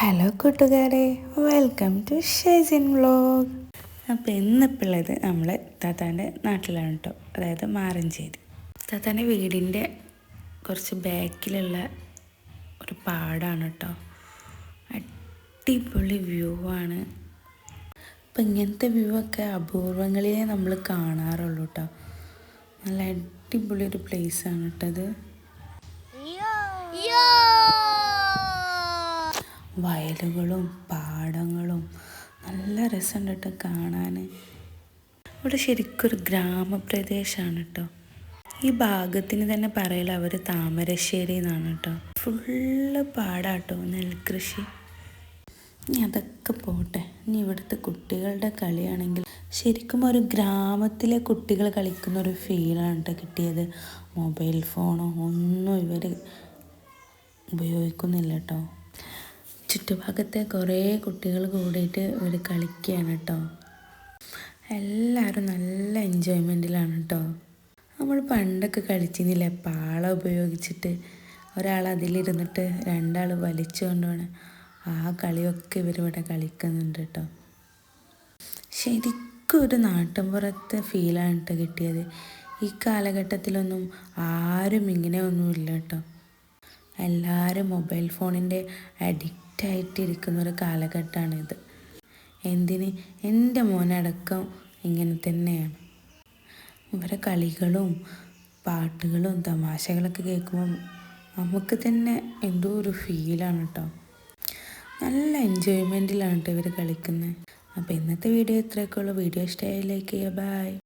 Hello കൂട്ടുകാരെ welcome to Shezin vlog അപ്പോൾ ഇന്നിപ്പോൾ ഉള്ളത് നമ്മൾ താത്താന്റെ നാട്ടിലാണ് കേട്ടോ അതായത് മാറഞ്ചേരി. താത്താന്റെ വീടിന്റെ കുറച്ച് ബാക്കിലുള്ള ഒരു പാടാണ് കേട്ടോ അടിപൊളി വ്യൂ ആണ്. അപ്പം ഇങ്ങനത്തെ വ്യൂ ഒക്കെ അപൂർവങ്ങളിലേ നമ്മൾ കാണാറുള്ളൂ കേട്ടോ നല്ല അടിപൊളി ഒരു പ്ലേസ് ആണ് കേട്ടത് വയലുകളും പാടങ്ങളും നല്ല രസമുണ്ട് കേട്ടോ കാണാൻ ഇവിടെ ശരിക്കൊരു ഗ്രാമപ്രദേശമാണ് കേട്ടോ ഈ ഭാഗത്തിന് തന്നെ പറയല അവർ താമരശ്ശേരി എന്നാണ് കേട്ടോ ഫുള്ള് പാടാട്ടോ നെൽകൃഷി. ഇനി അതൊക്കെ പോട്ടെ. ഇനി ഇവിടുത്തെ കുട്ടികളുടെ കളിയാണെങ്കിൽ ശരിക്കും ഒരു ഗ്രാമത്തിലെ കുട്ടികൾ കളിക്കുന്ന ഒരു ഫീലാണ് കേട്ടോ കിട്ടിയത്. മൊബൈൽ ഫോണോ ഒന്നും ഇവർ ഉപയോഗിക്കുന്നില്ല കേട്ടോ ചുറ്റുഭാഗത്തെ കുറേ കുട്ടികൾ കൂടിയിട്ട് ഇവർ കളിക്കുകയാണ് കേട്ടോ എല്ലാവരും നല്ല എൻജോയ്മെന്റിലാണ് കേട്ടോ നമ്മൾ പണ്ടൊക്കെ കളിച്ചിരുന്നില്ലേ പാള ഉപയോഗിച്ചിട്ട് ഒരാൾ അതിലിരുന്നിട്ട് രണ്ടാൾ വലിച്ചു കൊണ്ടുപോകണം ആ കളിയൊക്കെ ഇവരിവിടെ കളിക്കുന്നുണ്ട് കേട്ടോ ശരിക്കും ഒരു നാട്ടിൻപുറത്തെ ഫീലാണ് കേട്ടോ കിട്ടിയത്. ഈ കാലഘട്ടത്തിലൊന്നും ആരും ഇങ്ങനെ ഒന്നുമില്ല കേട്ടോ എല്ലാവരും മൊബൈൽ ഫോണിന്റെ അഡിക്റ്റ് ആയിട്ടിരിക്കുന്ന ഒരു കാലഘട്ടമാണിത്. എന്തിന്? എന്റെ മോനടക്കം ഇങ്ങനെ തന്നെയാണ്. ഇവരെ കളികളും പാട്ടുകളും തമാശകളൊക്കെ കേൾക്കുമ്പോൾ നമുക്ക് തന്നെ എന്തോ ഒരു ഫീലാണ് കേട്ടോ നല്ല എൻജോയ്മെന്റിലാണ് കേട്ടോ ഇവർ കളിക്കുന്നത്. അപ്പോൾ ഇന്നത്തെ വീഡിയോ ഇത്രയൊക്കെ ഉള്ളൂ. വീഡിയോ ഇഷ്ടമായി ലൈക്ക് ചെയ്യുക. ബൈ.